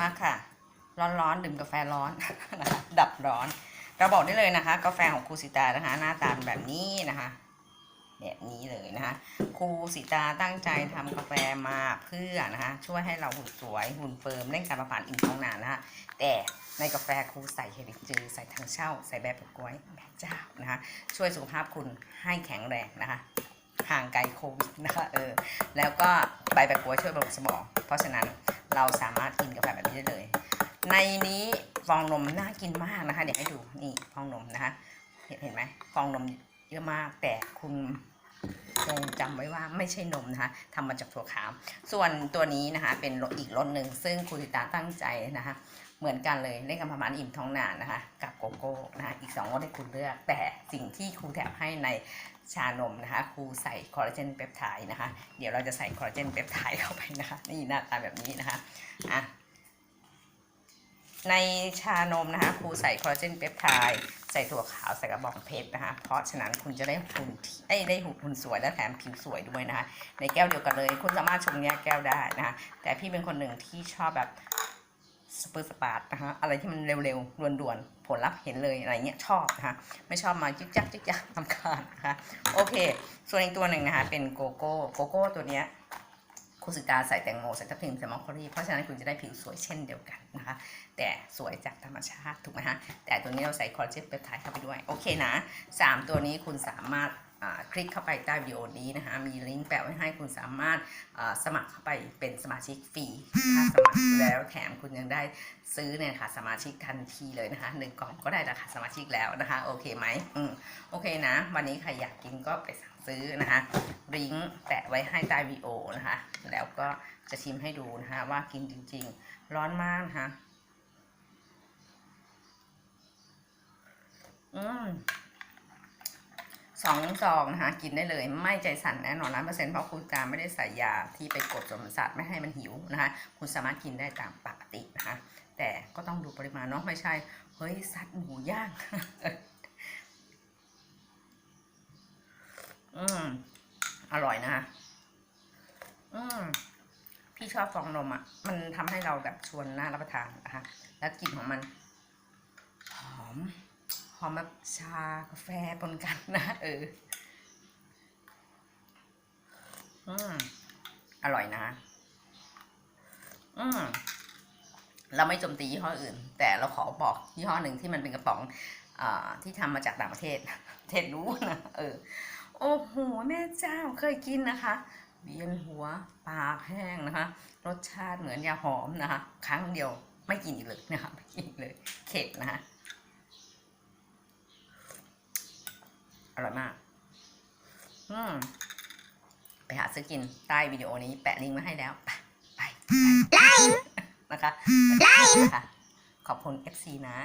มาค่ะ ร้อนๆดื่มกาแฟร้อนนะคะดับร้อนเราบอกได้เลยนะคะ กาแฟของครูสิตานะคะ หน้าตาแบบนี้นะคะ แบบนี้เลยนะคะครูสิตาตั้งใจทำกาแฟมาเพื่อนะคะ ช่วยให้เราหุ่นสวยหุ่นเฟิร์มเร่งการประผานอิ่มท้องนานนะคะแต่ในกาแฟครูใส่เฮลิจือใส่ทางเช่า ใส่แบบกล้วยแบบเจ้านะคะ ช่วยสุขภาพคุณให้แข็งแรงนะคะ ห่างไกลโควิดนะคะเออแล้วก็ใบแปะกล้วช่วยบำรุงสมอง เพราะฉะนั้นเราสามารถกินกาแฟแบบนี้ได้เลย ในนี้ฟองนมน่ากินมากนะคะเดี๋ยวให้ดูนี่ฟองนมนะคะเห็นเห็นไหมฟองนมเยอะมากแต่คุณจงจำไว้ว่าไม่ใช่นมนะคะทำมาจากถั่วขาว ส่วนตัวนี้นะคะเป็นอีกรสหนึ่งซึ่งคุณติตาตั้งใจนะคะ เหมือนกันเลยเล่นกับประมาณอิ่มท้องนานนะคะ กับโกโก้นะคะอีกสองรสให้คุณเลือก แต่สิ่งที่ครูแถมให้ในชานมนะคะครูใส่คอลลาเจนเปปไทด์นะคะ เดี๋ยวเราจะใส่คอลลาเจนเปปไทด์เข้าไปนะคะ นี่หน้าตาแบบนี้นะคะอะในชานมนะคะครูใส่คอลลาเจนเปปไทด์ใส่ถั่วขาวใส่กระบอกเพชรนะคะ เพราะฉะนั้นคุณจะได้หุ่นที่เอ้ได้หุ่นหุ่นสวยและแถมผิวสวยด้วยนะคะ ในแก้วเดียวกันเลย คุณสามารถชงแยกแก้วได้นะคะ แต่พี่เป็นคนหนึ่งที่ชอบแบบ สเปอร์สปาร์ตนะคะอะไรที่มันเร็วๆด่วนๆ ผลลัพธ์เห็นเลยอะไรเงี้ยชอบนะคะไม่ชอบมาจิ๊กจักจิ๊กจักทำคาญนะคะโอเค ส่วนอีกตัวหนึ่งนะคะเป็นโกโก้โกโก้ตัวเนี้ยคุณสิตาใส่แตงโมใส่ทับทิมใส่มอคคอรี่เพราะฉะนั้นคุณจะได้ผิวสวยเช่นเดียวกันนะคะ แต่สวยจากธรรมชาติถูกไหมฮะแต่ตัวนี้เราใส่คอลลาเจนเปปไทด์เข้าไปด้วย โอเคนะสามตัวนี้คุณสามารถ คลิกเข้าไปใต้วิดีโอนี้นะคะ มีลิงก์แปะไว้ให้คุณสามารถสมัครเข้าไปเป็นสมาชิกฟรีถ้าสมัครแล้วแถมคุณยังได้ซื้อเนี่ยค่ะสมาชิกทันทีเลยนะคะหนึ่งกล่องก็ได้ราคาสมาชิกแล้วนะคะ โอเคไหมอืมโอเคนะ วันนี้ใครอยากกินก็ไปสั่งซื้อนะคะลิงก์แปะไว้ให้ใต้วิดีโอนะคะ แล้วก็จะชิมให้ดูนะคะว่ากินจริง ๆ ร้อนมากนะคะอืม สองซองนะคะกินได้เลย ไม่ใจสั่นแน่นอนร้อยเปอร์เซ็นต์เพราะคุณการไม่ได้ใส่ยาที่ไปกดจนประสาทไม่ให้มันหิวนะคะ คุณสามารถกินได้ตามปกตินะคะ แต่ก็ต้องดูปริมาณเนาะไม่ใช่เฮ้ยซัดหมูย่าง อืมอร่อยนะคะอืมพี่ชอบฟองนมอะ มันทำให้เราแบบชวนน่ารับประทานนะคะ แล้วกลิ่นของมันหอม หอมแบบชากาแฟปนกันนะ เออ อืมอร่อยนะ อืมเราไม่โจมตียี่ห้ออื่น แต่เราขอบอกยี่ห้อหนึ่งที่มันเป็นกระป๋องอที่ทำมาจากต่างประเทศประเทศรู้นะเออ โอ้โห แม่เจ้าเคยกินนะคะเวียนหัวปากแห้งนะคะ รสชาติเหมือนยาหอมนะคะ ครั้งเดียวไม่กินอีกเลยนะคะไม่กินเลยเข็ดนะคะ ร่อยมากอืมไปหาซื้อกินใต้วิดีโอนี้แปะลิงก์ไว้ให้แล้ว ไปไปไปนะคะไลน์นะคะขอบคุณ FC นะ